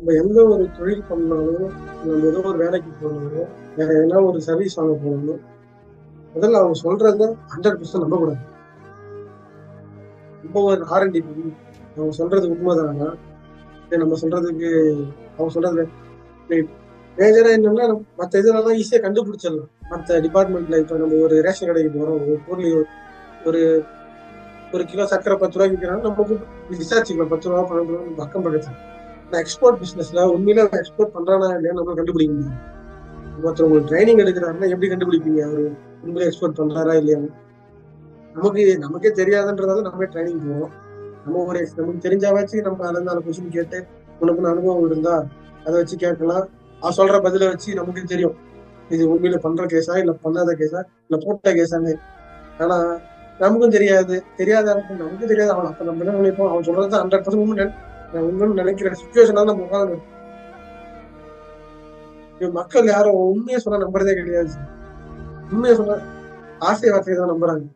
நம்ம எந்த ஒரு தொழில் பண்ணாலும் நம்ம ஏதோ ஒரு வேலைக்கு போனாலும் வேற எதனா ஒரு சர்வீஸ் வாங்க போனாலும் முதல்ல அவங்க சொல்றத ஹண்ட்ரட் பர்சன்ட் நம்ப கூடாது இப்போ ஒரு ஆர்என்டி பண்ணி அவங்க சொல்றது உண்மைதானா? நம்ம சொல்றதுக்கு அவங்க சொல்றது மேஜரா என்னன்னா மற்ற இதெல்லாம் ஈஸியா கண்டுபிடிச்சிடலாம். மற்ற டிபார்ட்மெண்ட்ல இப்ப நம்ம ஒரு ரேஷன் கடைக்கு போறோம் ஒரு பொருள் ஒரு ஒரு கிலோ சக்கரை பத்து ரூபாய்க்கு விற்கிறாங்க நம்ம விசாரிச்சுக்கலாம். பத்து ரூபா பன்னெண்டு ரூபா பக்கம் பக்கத்துல. எக்ஸ்போர்ட் பிசினஸ்ல உண்மையில எக்ஸ்போர்ட் பண்றானா இல்லையா நம்ம கண்டுபிடிக்க முடியும் ஒருத்தர் உங்களுக்கு ட்ரைனிங் எடுக்கிறாருன்னா எப்படி கண்டுபிடிப்பீங்க? அவரு உண்மையில எக்ஸ்போர்ட் பண்றாரா இல்லையா நமக்கு நமக்கே தெரியாதுன்றதால நம்ம ட்ரைனிங் போவோம் நம்ம ஒரு நமக்கு தெரிஞ்சாவாச்சு நம்ம அதை நாலு கொஸ்டின் கேட்டு உனக்கு அனுபவம் இருந்தா அதை வச்சு கேட்கலாம். அவ சொல்ற பதில வச்சு நமக்கு தெரியும். இது உண்மையில பண்ற கேஸா இல்ல பண்ணாத கேஸா இல்ல போட்ட கேஸான்னு ஆனா நமக்கும் தெரியாது. தெரியாத நமக்கும் தெரியாது. அவன் அப்ப நம்ம என்ன நினைப்போம்? அவன் சொல்றது ஹண்ட்ரட் பர்சன்ட் உண்மை. நான் உண்மைன்னு நினைக்கிற சுச்சுவேஷனால நம்ம உட்காந்து மக்கள் யாரும் உண்மையை சொன்னா நம்புறதே கிடையாது. உண்மையை சொன்னா ஆசை வார்த்தையை தான் நம்புறாங்க.